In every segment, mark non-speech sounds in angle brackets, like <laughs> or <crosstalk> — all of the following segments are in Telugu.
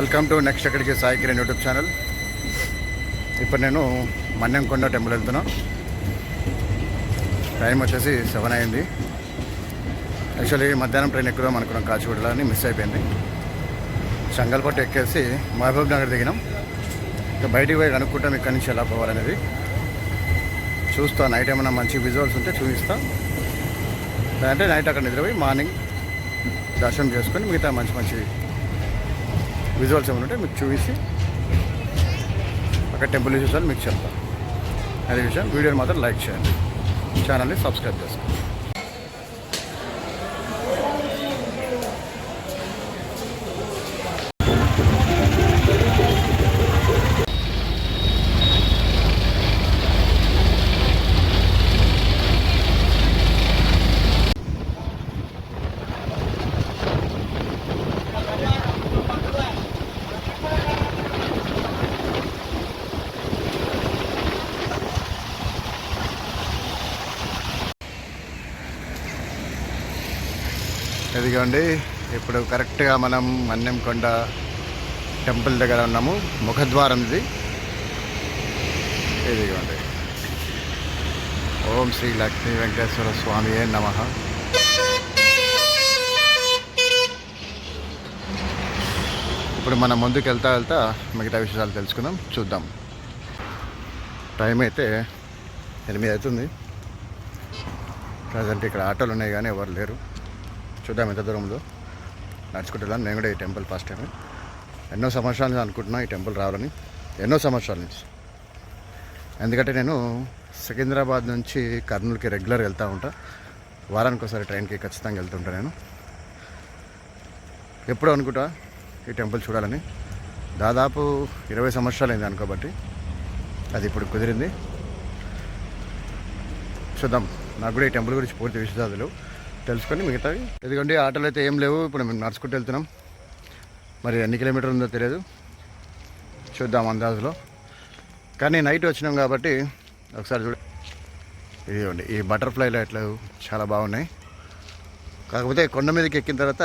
వెల్కమ్ టు నెక్స్ట్ ఎక్కడికి సాయి కిరణ్ యూట్యూబ్ ఛానల్. ఇప్పుడు నేను మన్యంకొండ టెంపుల్ వెళ్తున్నా. టైం వచ్చేసి సెవెన్ అయింది. యాక్చువల్లీ మధ్యాహ్నం ట్రైన్ ఎక్కుదాం అనుకున్నాం కాచిగూడలో అని మిస్ అయిపోయింది. చంగల్పట్టు ఎక్కేసి మహబూబ్ నగర్ దిగినాం. ఇంకా బయటికి పోయి అనుకుంటాం ఇక్కడి నుంచి ఎలా పోవాలనేది. చూస్తా నైట్ ఏమైనా మంచి విజువల్స్ ఉంటే చూపిస్తా. లేదంటే నైట్ అక్కడ నిద్రపోయి మార్నింగ్ దర్శనం చేసుకొని మిగతా మంచి మంచి విజువల్స్ ఏమైనా ఉంటే మీకు చూపించి అక్కడ టెంపుల్ విజువల్స్ మీకు చెప్తాను. అదే విషయం వీడియోని మాత్రం లైక్ చేయండి. ఛానల్ని సబ్స్క్రైబ్ చేసుకోండి. ఇదిగోండి ఇప్పుడు కరెక్ట్గా మనం మన్నెంకొండ టెంపుల్ దగ్గర ఉన్నాము. ముఖద్వారం ఇది. ఇదిగోండి. ఓం శ్రీ లక్ష్మీ వెంకటేశ్వర స్వామి నమ. ఇప్పుడు మనం ముందుకు వెళ్తా వెళ్తా మిగతా విషయాలు తెలుసుకుందాం. చూద్దాం. టైం అయితే ఎనిమిది అవుతుంది. ప్రజెంట్ ఇక్కడ ఆటోలు ఉన్నాయి కానీ ఎవరు లేరు. చూద్దాం ఎంత దూరంలో నడుచుకుంటున్నాను నేను కూడా ఈ టెంపుల్ ఫస్ట్ టైం. ఎన్నో సంవత్సరాల నుంచి అనుకుంటున్నా ఈ టెంపుల్ రావాలని. ఎన్నో సంవత్సరాల నుంచి. ఎందుకంటే నేను సికింద్రాబాద్ నుంచి కర్నూలుకి రెగ్యులర్ వెళ్తూ ఉంటా. వారానికి ఒకసారి ట్రైన్కి ఖచ్చితంగా వెళ్తుంటా నేను. ఎప్పుడు అనుకుంటా ఈ టెంపుల్ చూడాలని. దాదాపు ఇరవై సంవత్సరాలు అయింది అనుకోబట్టి అది ఇప్పుడు కుదిరింది. చూద్దాం. నాకు కూడా ఈ టెంపుల్ గురించి పూర్తి విషయాలు తెలుసుకొని మిగతావి. ఎందుకంటే ఆటోలు అయితే ఏం లేవు ఇప్పుడు మేము నడుచుకుంటూ వెళ్తున్నాం. మరి ఎన్ని కిలోమీటర్ ఉందో తెలియదు చూద్దాం అందాజులో. కానీ నైట్ వచ్చినాం కాబట్టి ఒకసారి చూడ. ఇదిగోండి ఈ బటర్ఫ్లై లైట్లు చాలా బాగున్నాయి. కాకపోతే కొండ మీదకి ఎక్కిన తర్వాత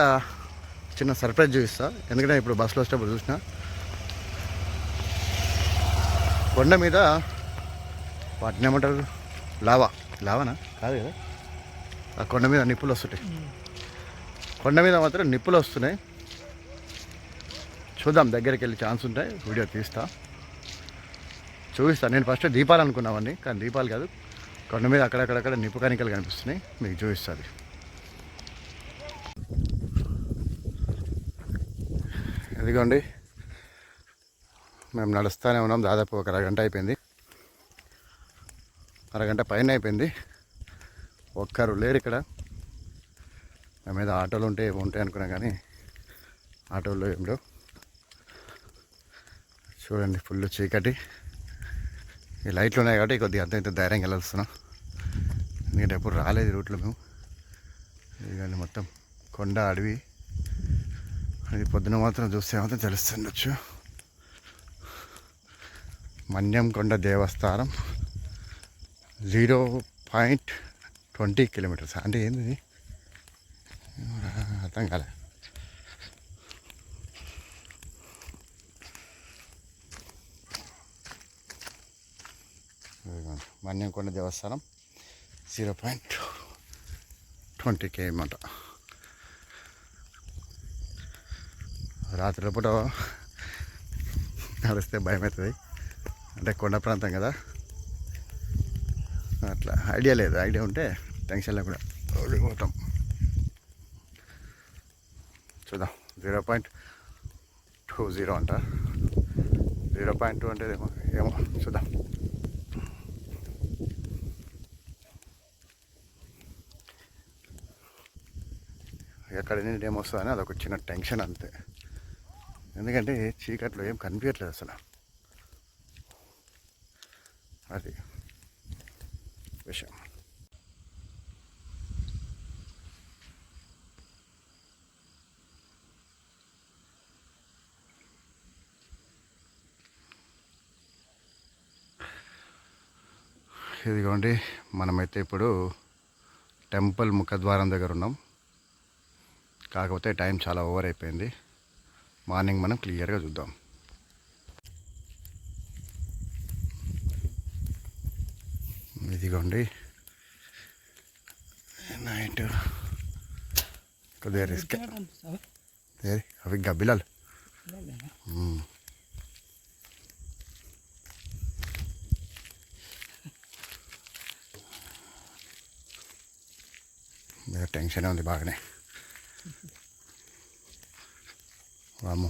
చిన్న సర్ప్రైజ్ చూపిస్తా. ఎందుకంటే ఇప్పుడు బస్సులో వచ్చేటప్పుడు చూసిన. కొండ మీద వాటిని ఏమంటారు? లావా. లావానా? కాదు కదా. ఆ కొండ మీద నిప్పులు వస్తుంటాయి. కొండ మీద మాత్రం నిప్పులు వస్తున్నాయి. చూద్దాం దగ్గరికి వెళ్ళి ఛాన్స్ ఉంటాయి. వీడియో తీస్తా. చూపిస్తాను నేను ఫస్ట్ దీపాలు అనుకున్నామండి కానీ దీపాలు కాదు. కొండ మీద అక్కడక్కడక్కడ నిప్పు కనికలు కనిపిస్తున్నాయి. మీకు చూపిస్తుంది. ఇదిగోండి. మేము నడుస్తూనే ఉన్నాం. దాదాపు ఒక అరగంట అయిపోయింది. అరగంట పైన అయిపోయింది. ఒక్కరు లేరు ఇక్కడ. నా మీద ఆటోలు ఉంటే ఉంటాయి అనుకున్నా కానీ ఆటోలు ఏం లేవు. చూడండి ఫుల్ చీకటి. ఈ లైట్లు ఉన్నాయి కాబట్టి కొద్దిగా అంత ఇంత ధైర్యంగా వెళ్ళొస్తున్నాం ఎందుకంటే ఎప్పుడు రాలేదు రూట్లో మేము. ఇదిగండి మొత్తం కొండ అడవి. అది పొద్దున మాత్రం చూస్తే మాత్రం తెలుస్తుండొచ్చు. మన్యం కొండ దేవస్థానం. Zero point twenty kilometres. అంటే ఏంది? అర్థం కాలే. మన్యంకొండ దేవస్థానం జీరో పాయింట్ ట్వంటీ కే అన్నమాట. రాత్రి పూట నడిస్తే భయం అవుతుంది అంటే కొండ ప్రాంతం కదా. అట్లా. ఐడియా లేదు? ఐడియా ఉంటే టెన్షన్లో కూడా. ఓడిపోతాం చూద్దాం. జీరో పాయింట్ టూ జీరో అంట. జీరో పాయింట్ టూ అంటే ఏమో? ఏమో? చూద్దాం. ఎక్కడ నుండి ఏమొస్తుందని అదొక చిన్న టెన్షన్ అంతే. ఎందుకంటే చీకట్లో ఏం కనిపించట్లేదు అసలు. అది. విషయం. ఇదిగోండి మనమైతే ఇప్పుడు టెంపుల్ ముఖద్వారం దగ్గర ఉన్నాం. కాకపోతే టైం చాలా ఓవర్ అయిపోయింది. మార్నింగ్ మనం క్లియర్గా చూద్దాం. ఇదిగోండి నైట్ కొద్దిగా రిస్క్ ఏది అవి గబ్బిలాలు మ్మ్. మీద టెన్షన్ ఉంది బాగానే వాము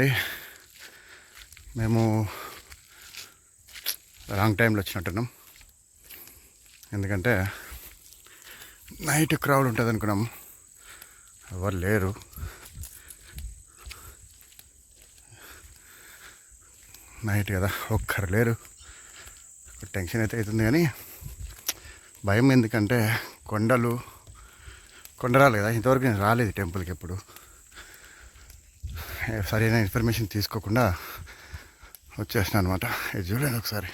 అండి మేము రాంగ్ టైంలో వచ్చినట్టున్నాం. ఎందుకంటే నైట్ క్రౌడ్ ఉంటుంది అనుకున్నాం. ఎవరు లేరు. నైట్ కదా ఒక్కరు లేరు. టెన్షన్ అయితే అవుతుంది కానీ భయం ఎందుకంటే కొండలు కొండరాలు కదా ఇంతవరకు నేను రాలేదు టెంపుల్కి ఎప్పుడు. సరైన ఇన్ఫర్మేషన్ తీసుకోకుండా వచ్చేసిన అనమాట ఇది చూడండి ఒకసారి.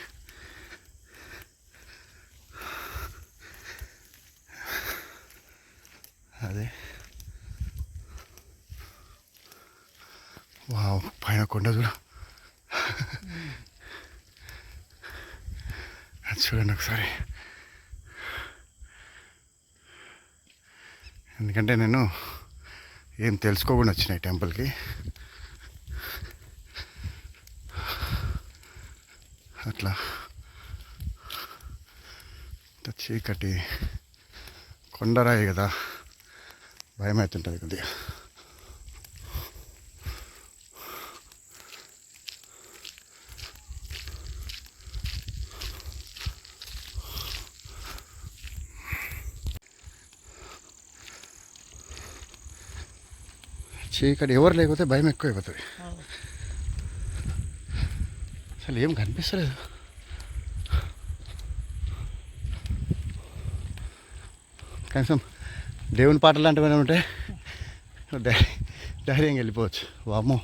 అదే. వావ్ పైన కొండ చూడ. అది చూడండి ఒకసారి. ఎందుకంటే నేను ఏం తెలుసుకోకుండా వచ్చినాయి టెంపుల్కి. అట్లా ఇంత చీకటి కొండరాయి కదా భయం అవుతుంటుంది కొద్దిగా చీకటి ఎవరు లేకపోతే భయం ఎక్కువ అయిపోతుంది అసలు ఏం కనిపిస్తలేదు. కనీసం దేవుని పాటలు లాంటివి ఉంటే ధైర్యంగా వెళ్ళిపోవచ్చు. వామ్మో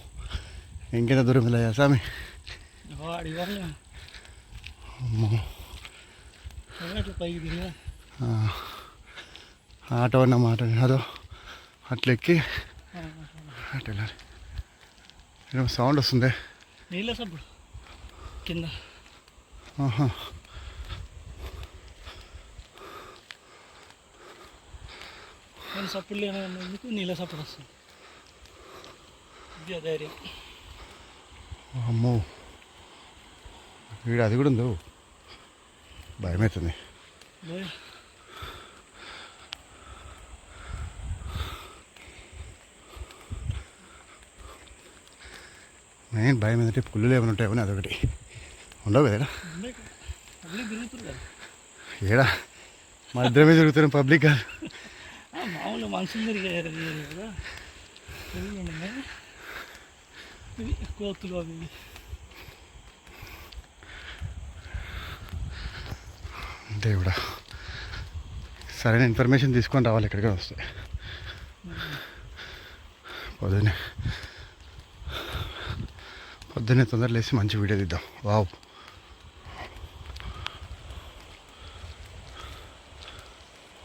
ఇంకెంత దూరం వెళ్ళాయా స్వామి? అట్లా ఆటో అన్నమాట అదో అట్లా ఎక్కి అటు వెళ్ళాలి. ఏమో సౌండ్ వస్తుంది. నీళ్ళ సప్పుడు కింద. నేను సప్పుడు లేనందుకు నీళ్ళ సప్పుడు వస్తుంది. ఇది ధైర్యం. అమ్మో. వీడు అది కూడా ఉందో? భయమవుతుంది పోయి మెయిన్ భయం ఏంటంటే పుల్లులు ఏమైనా ఉంటాయో అని అదొకటి. ఉండవు కదా ఏడా? మా ఇద్దరమే జరుగుతున్నాం పబ్లిక్ కాదు. ఆ, మామూలు మనుషులు తిరిగారు కదా కోతులు అవి. దేవుడా సరైన ఇన్ఫర్మేషన్ తీసుకొని రావాలి ఇక్కడికి వస్తే. పొద్దున్నే. పొద్దున్నే తొందర లేచి మంచి వీడియో తీద్దాం. వావ్.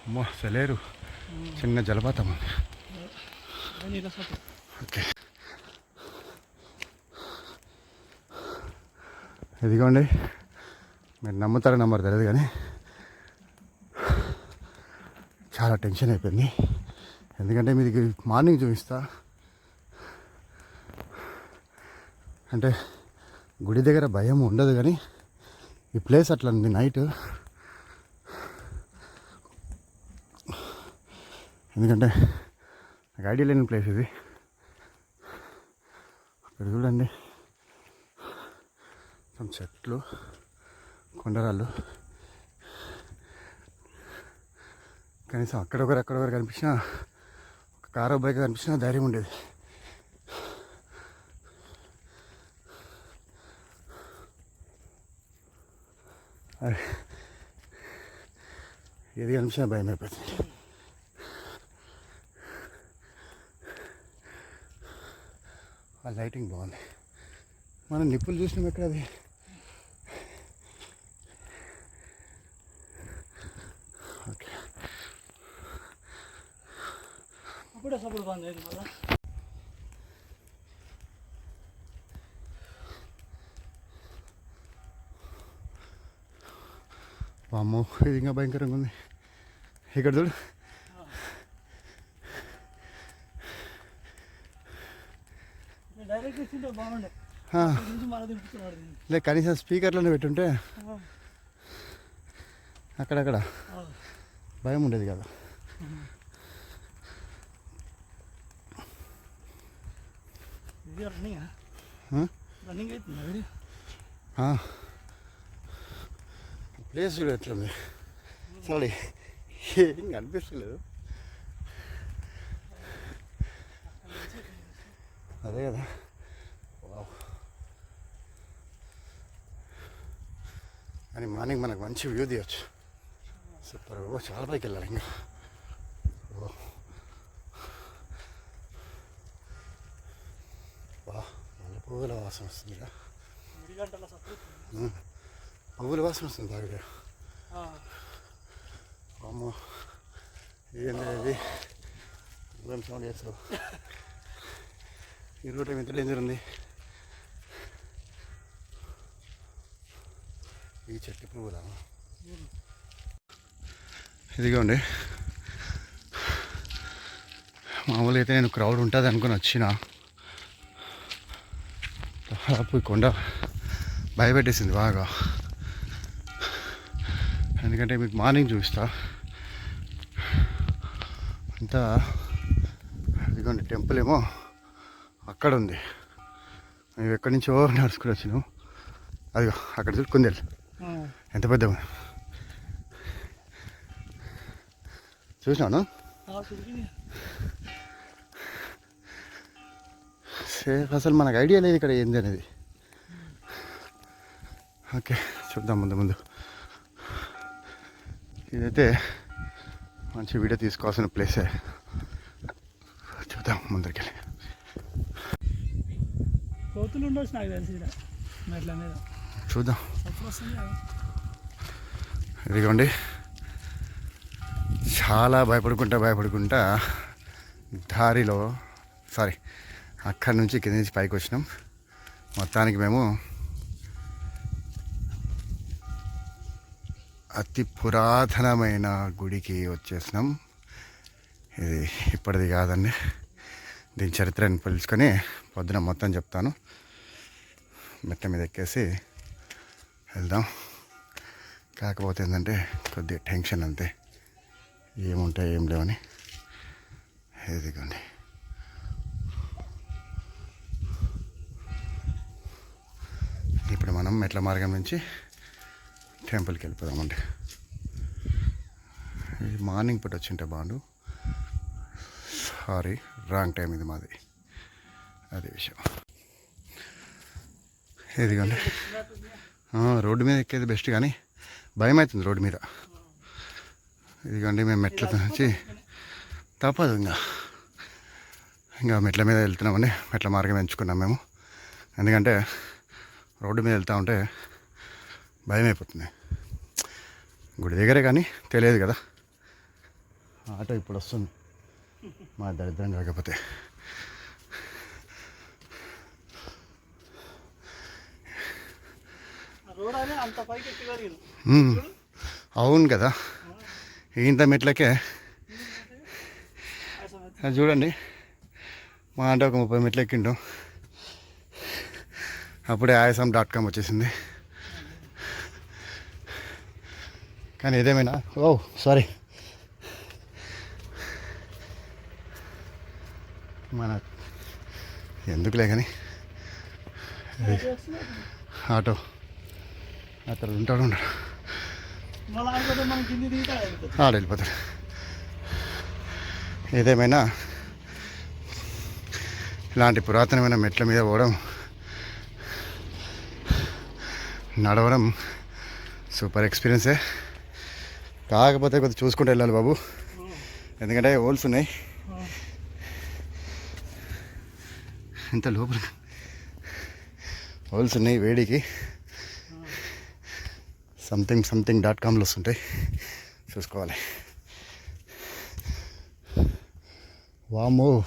అమ్మో సెలేరు. చిన్న జలపాతం అది. ఓకే. ఇదిగోండి. మీరు నమ్ముతారో నమ్మరు తెలియదు కానీ. చాలా టెన్షన్ అయిపోయింది. ఎందుకంటే మీది మార్నింగ్ చూపిస్తా. అంటే గుడి దగ్గర భయం ఉండదు కానీ ఈ ప్లేస్ అట్లా ఉంది నైట్. ఎందుకంటే నాకు ఐడియా లేని ప్లేస్ ఇది. అక్కడ చూడండి. మొత్తం చెట్లు కొండరాళ్ళు. కనీసం అక్కడొకరు అక్కడొకరు కనిపించినా ఒక కారు బైక్ కనిపించినా ధైర్యం ఉండేది. అరే, ఏది కనిపించినా భయం అయిపోతుంది ఆ లైటింగ్ బాగుంది. మనం నిప్పులు చూసినాం ఎక్కడ అది? ఓకే. అప్పుడే సపోర్ట్ అయింది మళ్ళా. వామ్మో ఇది ఇంకా భయంకరంగా ఉంది. ఇక్కడ చూడు నేను డైరెక్ట్ ఇస్తుంటే బాగుండే ఆ, ఇక్కడ నుంచి మళ్ళీ దింపుతున్నాడు దీన్ని లే కనీసం స్పీకర్లోనే పెట్టుంటే అక్కడక్కడ. భయం ఉండేది కదా. ప్లేస్ చూడు ఎట్లుంది? అసలు ఏం కనిపిస్తలేదు. అదే కదా. వావ్. కానీ మార్నింగ్ మనకు మంచి వ్యూ తీయచ్చు. సూపర్. ఓ చాలా పైకి వెళ్ళాలి ఇంకా. ఓ. వా మళ్ళీ పువ్వుల వాసన సపోర్ట్ పువ్వుల వాసన వస్తుంది బాగా. అమ్మో ఏంది ఇది? ఏం సౌండ్ చేస్తావు <laughs> ఈ రోడ్ ఎంత డేంజర్ ఉంది? ఈ చెట్టు పువ్వులా ఇదిగోండి. మామూలుగా అయితే నేను క్రౌడ్ ఉంటుంది అనుకుని వచ్చిన. దాదాపు ఈ కొండ భయపెట్టేసింది బాగా. ఎందుకంటే మీకు మార్నింగ్ చూపిస్తా. అంతా ఇదిగోండి టెంపుల్ ఏమో. అక్కడ ఉంది మేము ఎక్కడి నుంచో నడుచుకుని వచ్చినాం అదిగో అక్కడ చూడు కుందేలు. ఎంత పెద్ద. చూసినాను సేఫ్ అసలు మనకు ఐడియా లేదు ఇక్కడ ఏంది అనేది. ఓకే చూద్దాం ముందు ముందు. ఇదైతే మంచి వీడియో తీసుకోవాల్సిన ప్లేసే చూద్దాం ముందరికి కోతులు ఉండొచ్చు నాకు తెలిసి. మెట్ల మీద. చూద్దాం. ఇదిగోండి. చాలా భయపడుకుంటా భయపడుకుంటా దారిలో సారీ అక్కడి నుంచి కింద నుంచి పైకి వచ్చినాం. మొత్తానికి మేము అతి పురాతనమైన గుడికి వచ్చేసినాం. ఇది ఇప్పటిది కాదండి. దీని చరిత్రని పిలుచుకొని పొద్దున మొత్తం చెప్తాను. మెట్ట మీద ఎక్కేసి వెళ్దాం. కాకపోతే ఏంటంటే కొద్దిగా టెన్షన్ అంతే. ఏముంటాయి ఏం లేవని ఇదిగోండి. ఇప్పుడు మనం మెట్ల మార్గం నుంచి టెంపుల్కి వెళ్ళిపోదామండి. ఇది మార్నింగ్ పూట వచ్చింటే బాగుండు. సారీ రాంగ్ టైం ఇది మాది. అదే విషయం. ఇదిగోండి. రోడ్డు మీద ఎక్కేది బెస్ట్ కానీ భయం అవుతుంది రోడ్డు మీద. ఇదిగోండి మేము మెట్ల నుంచి తప్పదు ఇంకా. ఇంకా మెట్ల మీద వెళ్తున్నామని మెట్ల మార్గం ఎంచుకున్నాం మేము. ఎందుకంటే రోడ్డు మీద వెళ్తూ ఉంటే భయం అయిపోతుంది గుడి దగ్గరే కానీ తెలియదు కదా. ఆటో ఇప్పుడు వస్తుంది. మా దరిద్రం కాకపోతే ఆ రోడ్ అనే అంత పైకి ఎక్కి జరిగింది మ్మ్. అవును కదా. ఇంత మెట్లకే. చూడండి. మా అంటే ఒక ముప్పై మెట్లు ఎక్కింటాం అప్పుడే ఆయాసం డాట్ కామ్ వచ్చేసింది. కానీ ఏదేమైనా ఓ సారీ. మన ఎందుకులే కానీ. ఆటో. అతను ఉంటాడు ఉంటాడు ఆడ వెళ్ళిపోతాడు. ఏదేమైనా ఇలాంటి పురాతనమైన మెట్ల మీద పోవడం నడవడం సూపర్ ఎక్స్పీరియన్సే. కాకపోతే కొద్దిగా చూసుకుంటూ వెళ్ళాలి బాబు. ఎందుకంటే హోల్స్ ఉన్నాయి. ఇంత లోపల హోల్స్ ఉన్నాయి వేడికి. సంథింగ్ సంథింగ్ డాట్ కామ్లో వస్తుంటాయి చూసుకోవాలి. వామో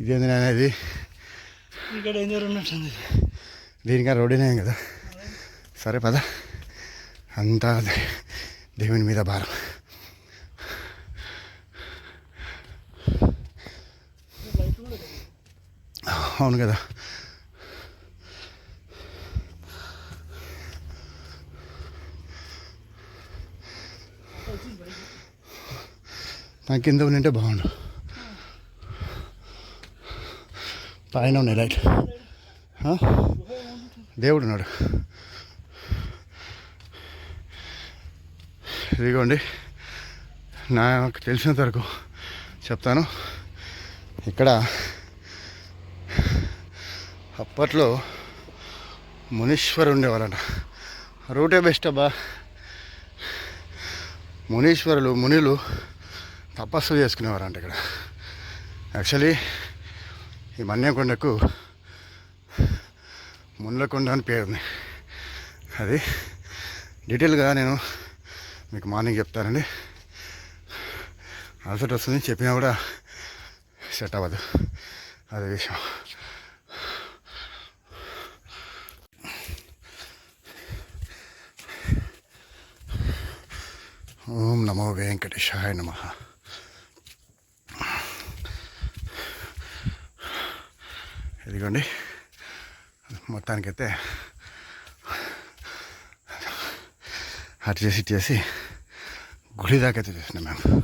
ఇదేంది అనేది ఇక్కడ డేంజర్ ఉన్నట్టుంది. దీనికా రోడ్డునే కదా? సరే పద. అంతా దేవుని మీద భారం. అవును కదా. నాకు కింద ఉంటే బాగుండు పైన ఉన్నాయి రైట్ దేవుడు ఉన్నాడు. ఇదిగోండి. నాకు తెలిసినంత వరకు చెప్తాను. ఇక్కడ అప్పట్లో మునీశ్వరు ఉండేవారంట రూటే బెస్ట్ అబ్బా. మునీశ్వరులు మునిలు తపస్సు చేసుకునేవారంట ఇక్కడ. యాక్చువల్లీ ఈ మన్యంకొండకు మున్లకొండ అని పేరు ఉంది. అది డీటెయిల్గా నేను మీకు మార్నింగ్ చెప్తానండి. అలసట వస్తుంది చెప్పినా కూడా సెట్ అవ్వదు. అదే విషయం. ఓం నమో వెంకటేశాయ నమ. ఇదిగోండి. మొత్తానికైతే అటు చేసి ఇటు చేసి గుడి దాకా అయితే మేము.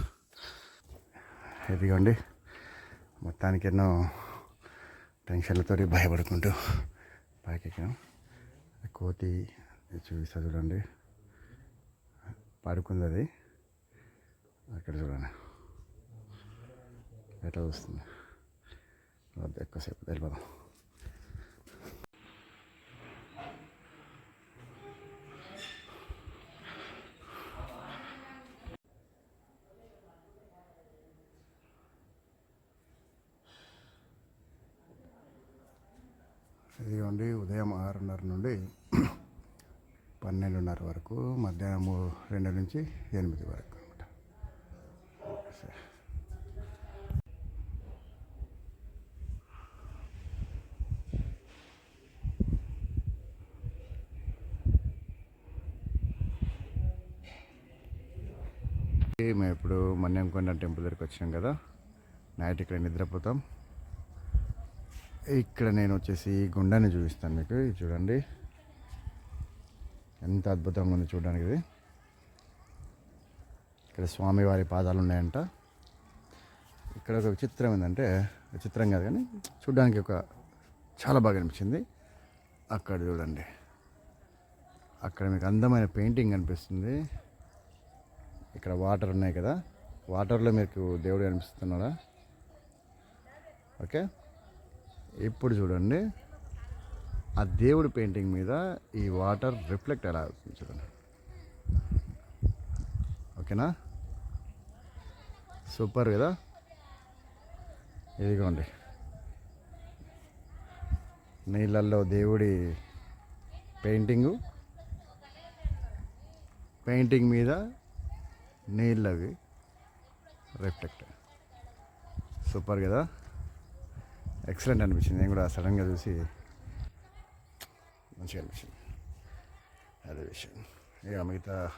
ఇదిగోండి. మొత్తానికి ఎన్నో టెన్షన్లతో భయపడుకుంటూ పైకి ఎక్కాం కోతి చూపిస్తా చూడండి. పడుకుంది అది అక్కడ చూడండి. ఎట్లా వస్తుంది వద్దు ఎక్కువసేపు తెలియదు ఇదిగోండి ఉదయం ఆరున్నర నుండి పన్నెండున్నర వరకు మధ్యాహ్నం రెండు నుంచి ఎనిమిది వరకు. మేము ఇప్పుడు మన్యంకొండ టెంపుల్ దగ్గరికి వచ్చినాం కదా. నైట్ ఇక్కడ నిద్రపోతాం. ఇక్కడ నేను వచ్చేసి గుండాన్ని చూపిస్తాను మీకు. చూడండి. ఎంత అద్భుతంగా ఉంది చూడడానికి ఇది. ఇక్కడ స్వామివారి పాదాలు ఉన్నాయంట. ఇక్కడ ఒక విచిత్రం ఏంటంటే విచిత్రం కాదు కానీ చూడడానికి ఒక చాలా బాగా అనిపించింది. అక్కడ చూడండి. అక్కడ మీకు అందమైన పెయింటింగ్ కనిపిస్తుంది. ఇక్కడ వాటర్ ఉన్నాయి కదా. వాటర్లో మీకు దేవుడు కనిపిస్తున్నాడా? ఓకే. ఇప్పుడు చూడండి. ఆ దేవుడి పెయింటింగ్ మీద ఈ వాటర్ రిఫ్లెక్ట్ ఎలా అవుతుంది చూడండి. ఓకేనా? సూపర్ కదా? ఇదిగోండి. నీళ్ళల్లో దేవుడి పెయింటింగు. పెయింటింగ్ మీద నీళ్ళవి రిఫ్లెక్ట్. సూపర్ కదా? ఎక్సలెంట్ అనిపించింది. నేను కూడా సడన్గా చూసి మంచిగా అనిపించింది. అదే విషయం. ఇక మిగతా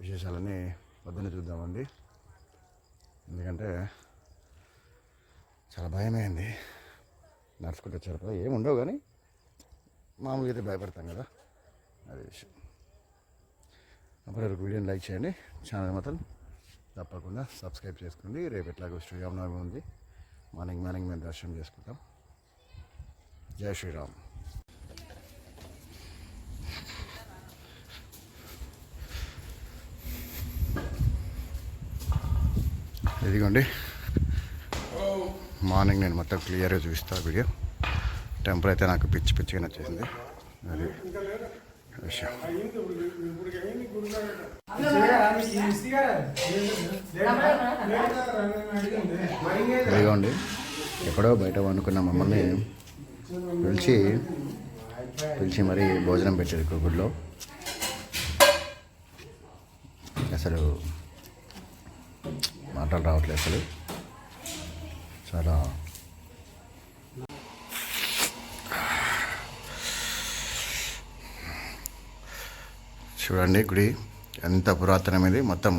విశేషాలన్నీ పొద్దున్న చూద్దామండి. ఎందుకంటే చాలా భయమైంది. నడుచుకుంటే వచ్చారు ఏముండవు ఉండవు కానీ మామూలుగా అయితే భయపడతాం కదా. అదే విషయం. అప్పటివరకు వీడియోని లైక్ చేయండి. ఛానల్ మాత్రం తప్పకుండా సబ్స్క్రైబ్ చేసుకోండి. రేపు ఎట్లాగో శ్రీరామనవమి ఉంది. మార్నింగ్ మార్నింగ్ మేము దర్శనం చేసుకుంటాం. జై శ్రీరామ్. ఇదిగోండి. మార్నింగ్ నేను మొత్తం క్లియర్గా చూపిస్తాను వీడియో. టెంపర్ అయితే నాకు పిచ్చి పిచ్చిగా నచ్చేసింది. అది ఇదిగోండి ఎక్కడో బయట వండుకున్న మమ్మల్ని పిలిచి పిలిచి మరీ భోజనం పెట్టారు ఇక్కడ అసలు మాటలు రావట్లేదు అసలు. చాలా చూడండి గుడి. ఎంత పురాతనమైనది మొత్తం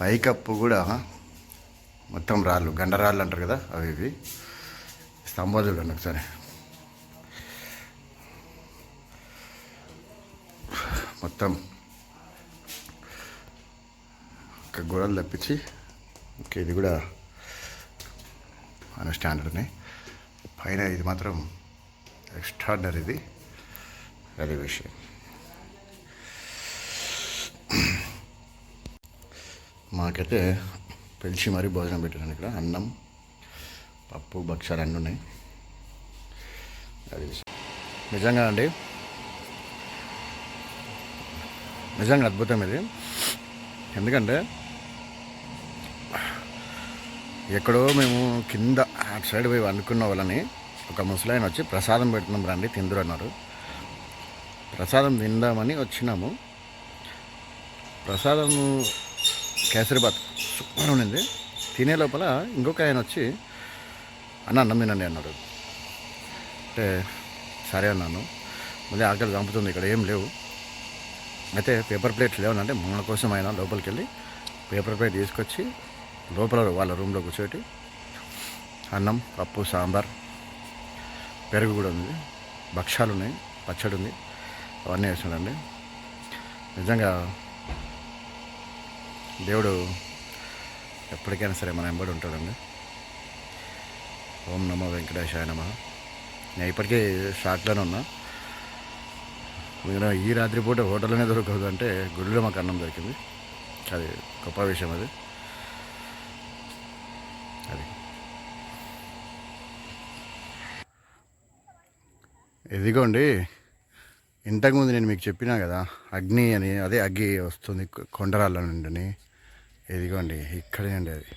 పైకప్పు కూడా మొత్తం రాళ్ళు గండరాళ్ళు అంటారు కదా అవి ఇవి. స్తంభాలు చూడండి ఒకసారి. మొత్తం ఒక గోడలు తప్పించి ఓకే ఇది కూడా మన స్టాండర్డ్ని. పైన ఇది మాత్రం ఎక్స్ట్రాడనరీ ఇది. అది విషయం మాకైతే పిలిచి మరీ భోజనం పెట్టాను ఇక్కడ. అన్నం పప్పు భక్షాలు అన్నీ ఉన్నాయి. అది నిజంగా అండి. నిజంగా అద్భుతం ఇది. ఎందుకంటే ఎక్కడో మేము కింద అటు సైడ్ పోయి అనుకున్న వాళ్ళని ఒక ముసలాయన వచ్చి ప్రసాదం పెడుతున్నాం రండి తిందురు అన్నారు. ప్రసాదం తిందామని వచ్చినాము. ప్రసాదము కేసరిబాత్. సూపర్ ఉండింది. తినే లోపల ఇంకొక ఆయన వచ్చి అన్న అన్నం తినండి అన్నాడు. అంటే సరే అన్నాను. మళ్ళీ ఆకలి చంపుతుంది ఇక్కడ ఏం లేవు. అయితే పేపర్ ప్లేట్స్ లేవనంటే మన కోసం ఆయన లోపలికి వెళ్ళి పేపర్ ప్లేట్ తీసుకొచ్చి లోపల వాళ్ళ రూమ్లో కూర్చోటి అన్నం పప్పు సాంబార్ పెరుగు కూడా ఉంది. భక్ష్యాలు ఉన్నాయి పచ్చడి ఉంది అవన్నీ వేసాడండి నిజంగా దేవుడు ఎప్పటికైనా సరే మన వెంబడి ఉంటాడండి. ఓం నమో వెంకటేశాయ నమ. నేను ఇప్పటికీ షార్ట్లోనే ఉన్నా. మీరు ఈ రాత్రి పూట హోటల్లోనే దొరకదు అంటే గుడిలో మాకు అన్నం దొరికింది. అది గొప్ప విషయం అది. అది. ఇదిగోండి ఇంతకుముందు నేను మీకు చెప్పినా కదా అగ్ని అని అదే అగ్గి వస్తుంది కొండరాళ్ళ నుండి ఇదిగోండి ఇక్కడే అండి అది.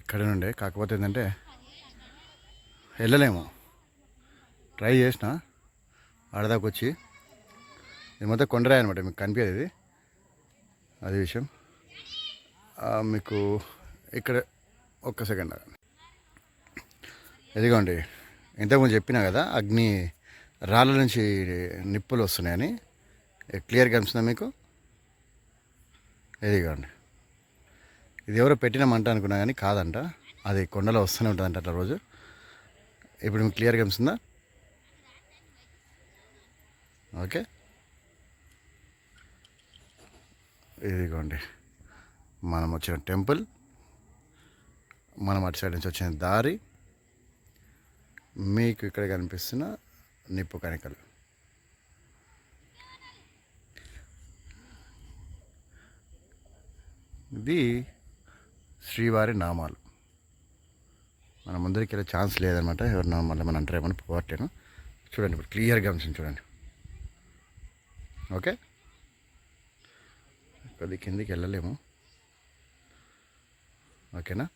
ఇక్కడే నుండే కాకపోతే ఏంటంటే వెళ్ళలేము. ట్రై చేసిన ఆడదాకా వచ్చి ఇది మొత్తం కొండరాయి అనమాట మీకు కనిపించేది ఇది. అది విషయం. మీకు ఇక్కడ ఒక్క సెకండ్. ఇదిగోండి ఇంతకుముందు చెప్పినా కదా అగ్ని రాళ్ళ నుంచి నిప్పులు వస్తున్నాయని. క్లియర్ కనిపిస్తుందా మీకు? ఇదిగోండి. ఇది ఎవరో పెట్టిన మంట అనుకున్నా కానీ కాదంట. అది కొండలో వస్తూనే ఉంటుందంట అట్లా రోజు. ఇప్పుడు మీకు క్లియర్ కనిపిస్తుందా? ఓకే. ఇదిగోండి. మనం వచ్చిన టెంపుల్. మనం అటు సైడ్ నుంచి వచ్చిన దారి. మీకు ఇక్కడ కనిపిస్తున్న నిప్పు కణికలు. ఇది శ్రీవారి నామాలు. మన ముందరికి వెళ్ళే ఛాన్స్ లేదనమాట ఎవరి నామాలు మనం అంటారేమని పోవట్లేను. చూడండి ఇప్పుడు క్లియర్గా గమనించండి చూడండి. ఓకే? కొద్ది కిందికి వెళ్ళలేము. ఓకేనా?